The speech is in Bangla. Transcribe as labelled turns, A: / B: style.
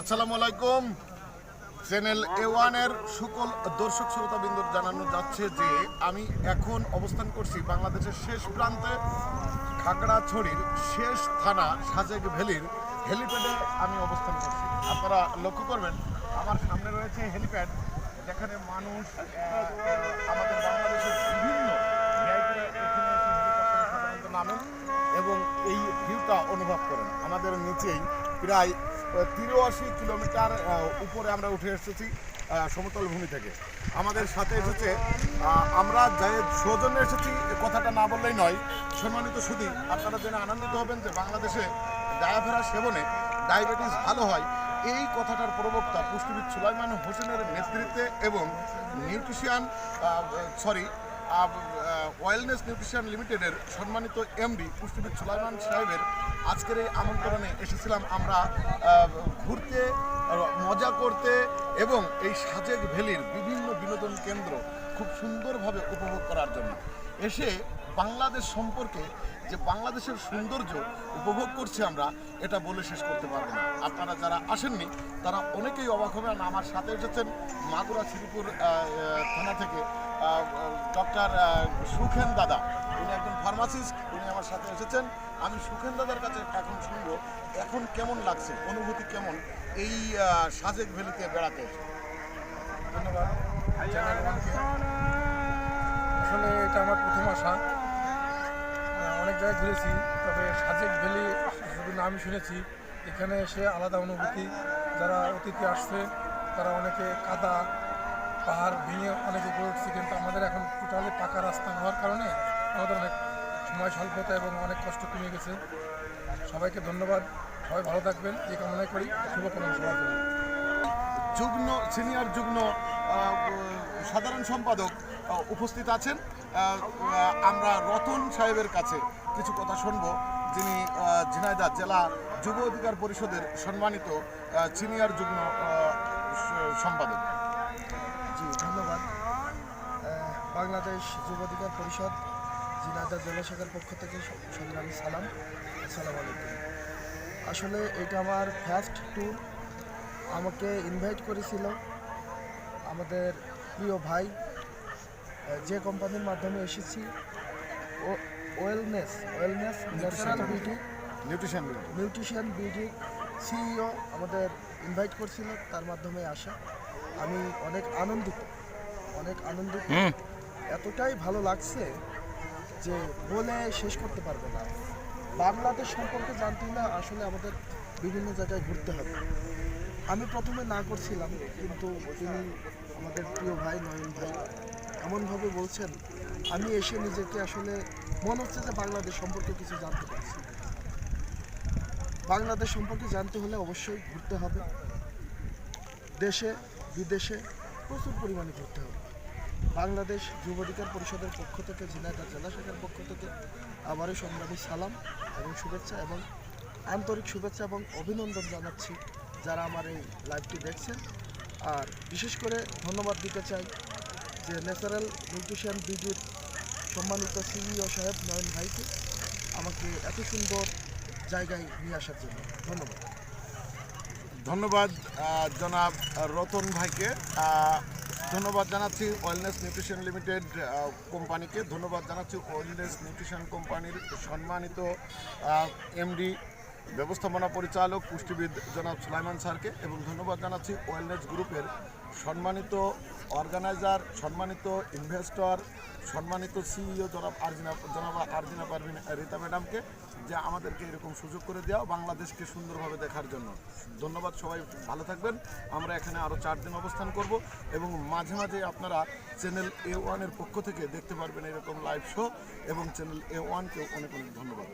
A: আসসালামু আলাইকুম। চ্যানেল এ ওয়ানের সকল দর্শক শ্রোতাবিন্দুর জানানো যাচ্ছে যে আমি এখন অবস্থান করছি বাংলাদেশের শেষ প্রান্তে খাগড়াছড়ির শেষ থানা সাজেক ভ্যালির হেলিপ্যাডে আমি অবস্থান করছি। আপনারা লক্ষ্য করবেন, আমার সামনে রয়েছে হেলিপ্যাড। যেখানে মানুষ আমাদের বাংলাদেশের বিভিন্ন নামেন এবং এই ভিউটা অনুভব করেন। আমাদের নিচেই প্রায় তিরাশি কিলোমিটার উপরে আমরা উঠে এসেছি সমতল ভূমি থেকে। আমাদের সাথে এসেছে আমরা যে সৌজন্যে এসেছি কথাটা না বললেই নয়। সম্মানিত শুধু আপনারা জেনে আনন্দিত হবেন যে বাংলাদেশে ডায়াফেরা সেবনে ডায়াবেটিস ভালো হয়। এই কথাটার প্রবক্তা পুষ্টিবিদ সুলাইমান হোসেনের নেতৃত্বে এবং নিউট্রিশিয়ান সরি ওয়েলনেস নিউট্রিশন লিমিটেডের সম্মানিত এমডি পুষ্টিবিদ সুলাইমান সাহেবের আজকের এই আমন্ত্রণে এসেছিলাম আমরা ঘুরতে, মজা করতে এবং এই সাজেক ভ্যালির বিভিন্ন বিনোদন কেন্দ্র খুব সুন্দরভাবে উপভোগ করার জন্য। এসে বাংলাদেশ সম্পর্কে যে বাংলাদেশের সৌন্দর্য উপভোগ করছি আমরা, এটা বলে শেষ করতে পারব না। আপনারা যারা আসেননি, তারা অনেকেই অবাক হবেন। আমার সাথে এসেছেন মাগুরা শ্রীপুর থানা থেকে ডক্টর সুখেন দাদা। উনি একজন ফার্মাসিস্ট, উনি আমার সাথে এসেছেন। আমি সুখেন দাদার কাছে এখন শুনব, এখন কেমন লাগছে, অনুভূতি কেমন এই সাজেক ভ্যালিতে বেড়াতে?
B: ধন্যবাদ চ্যানেল ওয়ানকে আসলে এটা আমার প্রথম আসা আহ, অনেক জায়গায় ঘুরেছি তবে সাজেক ভ্যালি শুধু নাম শুনেছি এখানে এসে আলাদা অনুভূতি। যারা অতিথি আসছে তারা অনেকে কাদা পাহাড় ভেঙে অনেকে গড়ে উঠছে কিন্তু আমাদের এখন টোটালি পাকা রাস্তা হওয়ার কারণে আমাদের অনেক সময় স্বল্পতা এবং অনেক কষ্ট কমে গেছে। সবাইকে ধন্যবাদ সবাই ভালো থাকবেন এই কামনাই করি শুভকামনা সবার জন্য।
A: যুগ্ম সিনিয়র আহ, সাধারণ সম্পাদক উপস্থিত আছেন। আমরা রতন সাহেবের কাছে কিছু কথা শুনব। যিনি আহ, ঝিনাইদহ জেলা যুব অধিকার পরিষদের সম্মানিত সিনিয়র যুগ্ম সম্পাদক।
C: জি ধন্যবাদ। বাংলাদেশ যুব অধিকার পরিষদ ঝিনাইদহ জেলা শাখার পক্ষ থেকে সংগ্রামী সালাম। আসসালামু আলাইকুম। আসলে এটা আমার ফার্স্ট ট্যুর আমাকে ইনভাইট করেছিল আমাদের প্রিয় ভাই। যে কোম্পানির মাধ্যমে এসেছি। ও wellness wellness natural beauty
A: nutrition
C: nutrition beauty CEO আমাদের ইনভাইট করছিল তার মাধ্যমে আসা। আমি অনেক আনন্দিত অনেক আনন্দিত। এতটাই ভালো লাগছে যে বলে শেষ করতে পারবে না। বাংলাদেশ সম্পর্কে জানতে হলে আসলে আমাদের বিভিন্ন জায়গায় ঘুরতে হবে। আমি প্রথমে না করছিলাম কিন্তু তিনি আমাদের প্রিয় ভাই নয়ন ভাই এমনভাবে বলছেন আমি এসে নিজেকে আসলে মনে হচ্ছে যে বাংলাদেশ সম্পর্কে কিছু জানতে পারছি। বাংলাদেশ সম্পর্কে জানতে হলে অবশ্যই ঘুরতে হবে। দেশে, বিদেশে প্রচুর পরিমাণে ঘুরতে হবে। বাংলাদেশ যুব অধিকার পরিষদের পক্ষ থেকে ঝিনাইদহ জেলা শাখার পক্ষ থেকে আবারও সংগ্রামী সালাম এবং শুভেচ্ছা এবং আন্তরিক শুভেচ্ছা এবং অভিনন্দন জানাচ্ছি যারা আমার এই লাইভটি দেখছেন। আর বিশেষ করে ধন্যবাদ দিতে চাই যে ন্যাচারাল নিউট্রিশন বিজির সম্মানিত সিইও সাহেব নয়ন ভাইকে আমাকে এত সুন্দর জায়গায় নিয়ে আসার জন্য ধন্যবাদ।
A: ধন্যবাদ জনাব রতন ভাইকে। ধন্যবাদ জানাচ্ছি ওয়েলনেস নিউট্রিশন লিমিটেড কোম্পানিকে। ধন্যবাদ জানাচ্ছি ওয়েলনেস নিউট্রিশন কোম্পানির সম্মানিত এমডি ব্যবস্থাপনা পরিচালক, পুষ্টিবিদ জনাব সুলাইমান স্যারকে এবং ধন্যবাদ জানাচ্ছি ওয়েলনেস গ্রুপের সম্মানিত অর্গানাইজার, সম্মানিত ইনভেস্টর, সম্মানিত সিইও জনাব আরজিনা জনাব আরজিনা পারভিন রীতা ম্যাডামকে যে আমাদেরকে এরকম সুযোগ করে দেওয়া বাংলাদেশকে সুন্দরভাবে দেখার জন্য। ধন্যবাদ সবাই, ভালো থাকবেন। আমরা এখানে আরও চার দিন অবস্থান করব এবং মাঝে মাঝে আপনারা চ্যানেল এ ওয়ানের পক্ষ থেকে দেখতে পারবেন এরকম লাইভ শো এবং চ্যানেল এ ওয়ানকেও অনেক অনেক ধন্যবাদ।